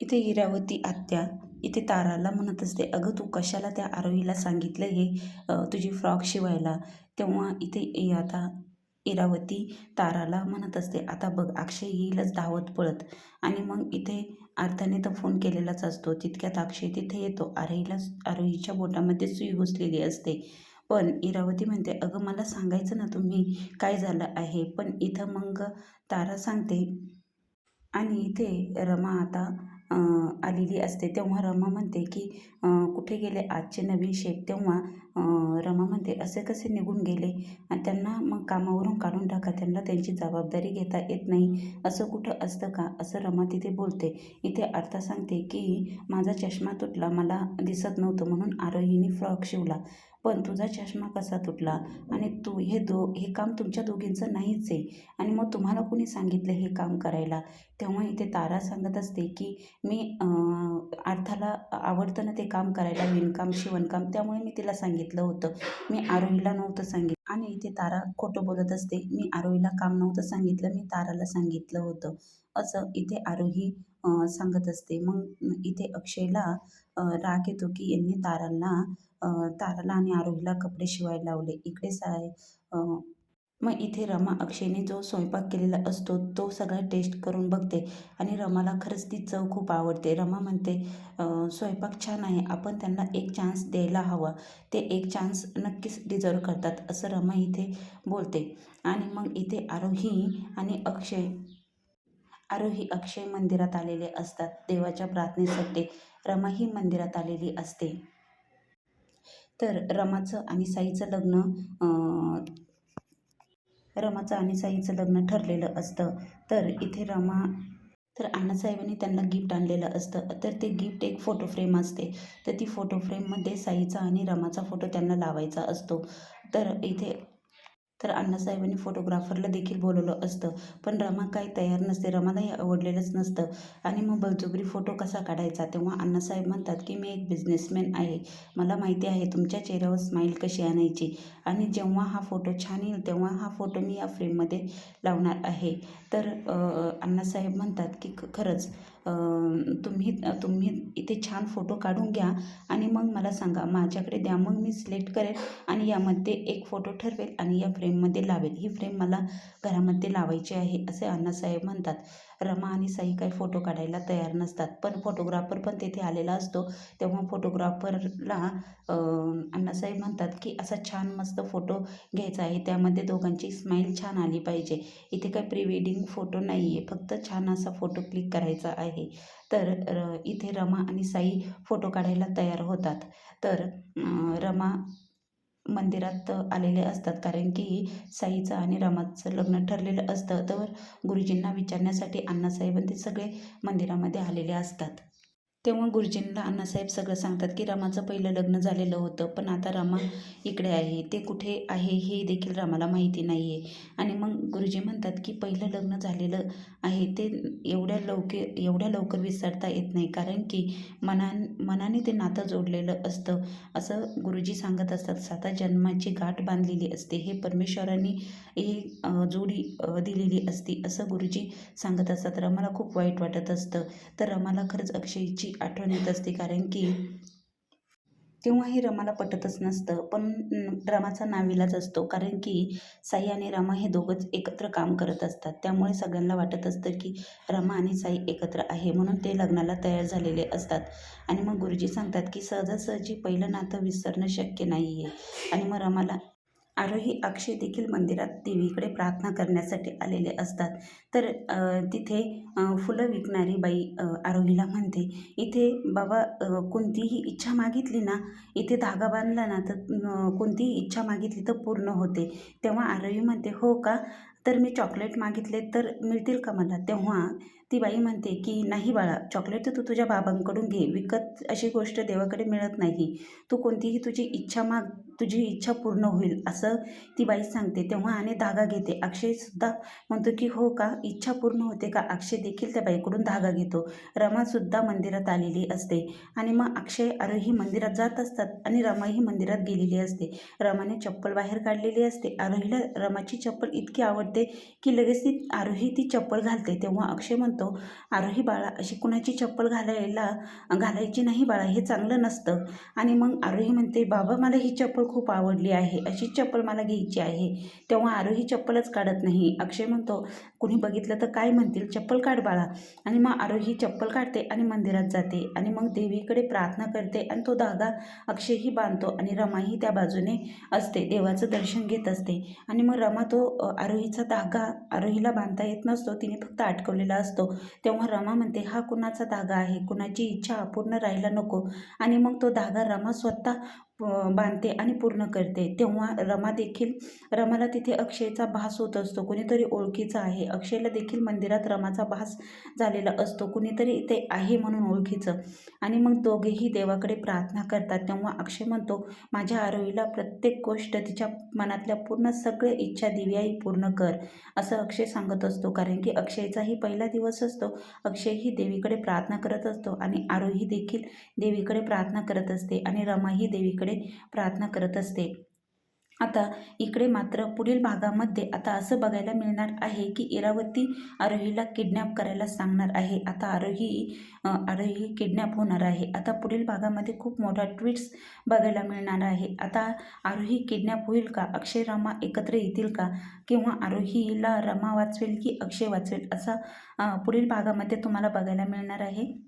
इथे इरावती आत्या इथे ताराला म्हणत असते अगं तू कशाला त्या आरोहीला सांगितलं हे तुझी फ्रॉक शिवायला? तेव्हा इथे आता इरावती ताराला म्हणत असते आता बघ अक्षय येईलच धावत पळत. आणि मग इथे अर्थाने तर फोन केलेलाच असतो तितक्यात अक्षय तिथे येतो आरोहीला आरोहीच्या बोटामध्ये सुई घुसलेली असते. पण इरावती म्हणते अगं मला सांगायचं ना तुम्ही काय झालं आहे? पण इथं मग तारा सांगते आणि इथे रमा आता आलेली असते. तेव्हा रमा म्हणते की कुठे गेले आजचे नवीन शेफ तेव्हा रमा म्हणते असे कसे निघून गेले? आणि त्यांना मग कामावरून काढून टाका. त्यांना त्यांची जबाबदारी घेता येत नाही. असं कुठं असतं का? असं रमा तिथे बोलते. इथे अर्था सांगते की माझा चष्मा तुटला. मला दिसत नव्हतं म्हणून आरोहीने फ्रॉक शिवला. पण तुझा चष्मा कसा तुटला? आणि तू हे दो हे काम तुमच्या दोघींचं नाहीच आहे. आणि मग तुम्हाला कुणी सांगितलं हे काम करायला? तेव्हा इथे तारा सांगत असते की मी अर्थाला आवडतं ना ते काम करायला विणकाम शिवणकाम त्यामुळे मी तिला सांगितलं होतं. मी आरोहीला नव्हतं सांगितलं. आणि इथे तारा खोटं बोलत असते. मी आरोहीला काम नव्हतं सांगितलं मी ताराला सांगितलं होतं. असं इथे आरोही सांगत असते. मग इथे अक्षयला राग येतो की यांनी ताराला ताराला आणि आरोहीला कपडे शिवायला लावले. इकडे साय मग इथे रमा अक्षयने जो स्वयंपाक केलेला असतो तो सगळा टेस्ट करून बघते आणि रमाला खरंच ती चव खूप आवडते. रमा म्हणते स्वयंपाक छान आहे आपण त्यांना एक चान्स द्यायला हवा. ते एक चान्स नक्कीच डिझर्व करतात असं रमा इथे बोलते. आणि मग इथे आरोही आणि अक्षय आरोही अक्षय मंदिरात आलेले असतात. देवाच्या प्रार्थनेसाठी रमा ही मंदिरात आलेली असते. तर रमाचं आणि साईचं लग्न रमाचं आणि साईचं लग्न ठरलेलं असतं. तर इथे रमा तर अण्णासाहेबांनी त्यांना गिफ्ट आणलेलं असतं. तर ते गिफ्ट एक फोटो फ्रेम असते. तर ती फोटो फ्रेममध्ये साईचा आणि रमाचा फोटो त्यांना लावायचा असतो. तर इथे तर अण्णासाहेबांनी फोटोग्राफरला देखील बोलवलं असतं. पण रमा काही तयार नसते. रमालाही आवडलेलंच नसतं. आणि मग बळजुबरी फोटो कसा काढायचा? तेव्हा अण्णासाहेब म्हणतात की मी एक बिझनेसमॅन आहे. मला माहिती आहे तुमच्या चेहऱ्यावर स्माईल कशी आणायची? आणि जेव्हा हा फोटो छान येईल तेव्हा हा फोटो मी या फ्रेममध्ये लावणार आहे. तर अण्णासाहेब म्हणतात की ख- खरंच तुम्ही तुम्ही इथे छान फोटो काढून घ्या आणि मग मला सांगा माझ्याकडे द्या. मग मी सिलेक्ट करेल आणि यामध्ये एक फोटो ठरवेल आणि या फ्रेममध्ये लावेल. ही फ्रेम मला घरामध्ये लावायची आहे असे अण्णासाहेब म्हणतात. रमा आणि साई काही फोटो काढायला तयार नसतात. पण फोटोग्राफर पण तेथे आलेला असतो. तेव्हा फोटोग्राफरला अण्णासाहेब म्हणतात की असा छान मस्त फोटो घ्यायचा आहे. त्यामध्ये दोघांची स्माईल छान आली पाहिजे. इथे काही प्री वेडिंग फोटो नाही आहे फक्त छान असा फोटो क्लिक करायचा आहे. तर र इथे रमा आणि साई फोटो काढायला तयार होतात. तर रमा मंदिरात आलेले असतात. कारण की साईचं आणि रामाचं लग्न ठरलेलं असतं. तर गुरुजींना विचारण्यासाठी अण्णासाहेब ते सगळे मंदिरामध्ये आलेले असतात. तेव्हा गुरुजींना अण्णासाहेब सगळं सांगतात की रामाचं पहिलं लग्न झालेलं होतं पण आता रामा इकडे आहे. ते कुठे आहे हे देखील रामाला माहिती नाही आहे आणि मग गुरुजी म्हणतात की पहिलं लग्न झालेलं आहे ते एवढ्या लवकर एवढ्या लवकर विसरता येत नाही. कारण की मना मनाने ते नातं जोडलेलं असतं. असं गुरुजी सांगत असतात साता जन्माची गाठ बांधलेली असते. हे परमेश्वरांनी ही जोडी दिलेली असती. असं गुरुजी सांगत असतात. रमाला खूप वाईट वाटत असतं. तर रमाला खरंच अक्षयची आठवण येत असते कारण की तेव्हाही रमाला पटतच नसतं. पण रमाचा नाविलाच असतो. कारण की साई आणि रमा हे दोघंच एकत्र काम करत असतात. त्यामुळे सगळ्यांना वाटत असतं की रमा आणि साई एकत्र आहे म्हणून ते लग्नाला तयार झालेले असतात. आणि मग गुरुजी सांगतात की सहजासहजी पहिलं नातं विसरणं शक्य नाही आहे आणि मग रमाला आरोही अक्षय देखील मंदिरात देवीकडे प्रार्थना करण्यासाठी आलेले असतात. तर तिथे फुलं विकणारी बाई आरोहीला म्हणते इथे बाबा कोणतीही इच्छा मागितली ना इथे धागा बांधला ना तर कोणतीही इच्छा मागितली तर पूर्ण होते. तेव्हा आरोही म्हणते हो का? तर मी चॉकलेट मागितले तर मिळतील का मला? तेव्हा ती बाई म्हणते की नाही बाळा चॉकलेट तर तू तुझ्या बाबांकडून घे. विकत अशी गोष्ट देवाकडे मिळत नाही. तू कोणतीही तुझी इच्छा माग तुझी इच्छा पूर्ण होईल असं ती बाई सांगते. तेव्हा आणि धागा घेते. अक्षयसुद्धा म्हणतो की हो का? इच्छा पूर्ण होते का? अक्षय देखील त्या बाईकडून धागा घेतो. रमासुद्धा मंदिरात आलेली असते. आणि मग अक्षय आरोही मंदिरात जात असतात आणि रमाही मंदिरात गेलेली असते. रमाने चप्पल बाहेर काढलेली असते. आरोहीला रमाची चप्पल इतकी आवडते की लगेच ती आरोही ती चप्पल घालते. तेव्हा अक्षय म्हणतो म्हणतो आरोही बाळा अशी कुणाची चप्पल घालायला घालायची नाही बाळा हे चांगलं नसतं. आणि मग आरोही म्हणते बाबा मला ही चप्पल खूप आवडली आहे. अशी चप्पल मला घ्यायची आहे. तेव्हा आरोही चप्पलच काढत नाही. अक्षय म्हणतो कुणी बघितलं तर काय म्हणतील? चप्पल काढ बाळा. आणि मग आरोही चप्पल काढते आणि मंदिरात जाते. आणि मग देवीकडे प्रार्थना करते आणि तो धागा अक्षयही बांधतो आणि रमाही त्या बाजूने असते. देवाचं दर्शन घेत असते. आणि मग रमा तो आरोहीचा धागा आरोहीला बांधता येत नसतो. तिने फक्त अटकवलेला असतो. तेव्हा रमा म्हणते हा कुणाचा धागा आहे? कुणाची इच्छा अपूर्ण राहायला नको. आणि मग तो धागा रमा स्वतः बांधते आणि पूर्ण करते. तेव्हा रमा देखील रमाला तिथे अक्षयचा भास होत असतो. कुणीतरी ओळखीचा आहे. अक्षयला देखील मंदिरात रमाचा भास झालेला असतो. कुणीतरी इथे आहे म्हणून ओळखीचं. आणि मग दोघेही देवाकडे प्रार्थना करतात. तेव्हा अक्षय म्हणतो माझ्या आरोहीला प्रत्येक गोष्ट तिच्या मनातल्या पूर्ण सगळे इच्छा दिव्याही पूर्ण कर असं अक्षय सांगत असतो. कारण की अक्षयचाही पहिला दिवस असतो. अक्षयही देवीकडे प्रार्थना करत असतो आणि आरोही देखील देवीकडे प्रार्थना करत असते आणि रमाही देवीकडे प्रार्थना करत असते. आता इकडे मात्र पुढील भागामध्ये आता असं बघायला मिळणार आहे की इरावती आरोहीला किडनॅप करायला सांगणार आहे. आता आरोही आरोही किडनॅप होणार आहे. आता पुढील भागामध्ये खूप मोठा ट्विट्स बघायला मिळणार आहे. आता आरोही किडनॅप होईल का? अक्षय रमा एकत्र येतील का? किंवा आरोहीला रमा वाचवेल की अक्षय वाचवेल? असा पुढील भागामध्ये तुम्हाला बघायला मिळणार आहे.